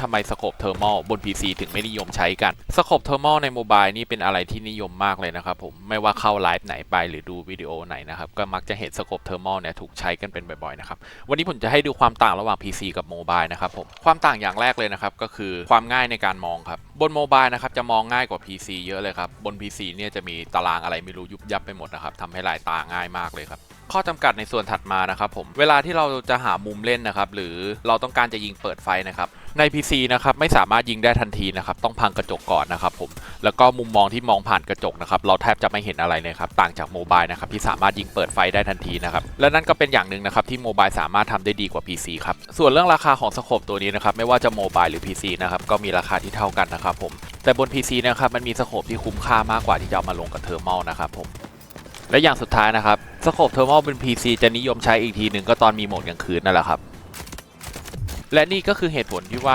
ทำไมสโคปเทอร์มอลบน PC ถึงไม่นิยมใช้กันสโคปเทอร์มอลในโมบายนี่เป็นอะไรที่นิยมมากเลยนะครับผมไม่ว่าเข้าไลฟ์ไหนไปหรือดูวิดีโอไหนนะครับก็มักจะเห็นสโคปเทอร์มอลเนี่ยถูกใช้กันเป็นบ่อยๆนะครับวันนี้ผมจะให้ดูความต่างระหว่าง PC กับโมบายนะครับผมความต่างอย่างแรกเลยนะครับก็คือความง่ายในการมองครับบนโมบายนะครับจะมองง่ายกว่า PC เยอะเลยครับบน PC เนี่ยจะมีตารางอะไรไม่รู้ยุบยับไปหมดนะครับทำให้ลายตาง่ายมากเลยครับ ข้อจำกัดในส่วนถัดมานะครับผมเวลาที่เราจะหามุมเล่นนะครับหรือเราต้องการจะยิงเปิดไฟนะครับใน PC นะครับไม่สามารถยิงได้ทันทีนะครับต้องพังกระจกก่อนนะครับผมแล้วก็มุมมองที่มองผ่านกระจกนะครับเราแทบจะไม่เห็นอะไรเลยครับต่างจากโมบายนะครับที่สามารถยิงเปิดไฟได้ทันทีนะครับและนั่นก็เป็นอย่างหนึ่งนะครับที่โมบายสามารถทำได้ดีกว่า PC ครับส่วนเรื่องราคาของสโคปตัวนี้นะครับไม่ว่าจะโมบายหรือ PC นะครับก็มีราคาที่เท่ากันนะครับผมแต่บน PC นะครับมันมีสโคปที่คุ้มค่ามากกว่าที่จะเอามาลงกับเทอร์มอลนะครับผม และอย่างสุดท้ายนะครับสโคปเทอร์มอลเป็น PC จะนิยมใช้อีกทีหนึ่งก็ตอนมีโหมดกลางคืนนั่นแหละครับ และนี่ก็คือเหตุผลที่ว่า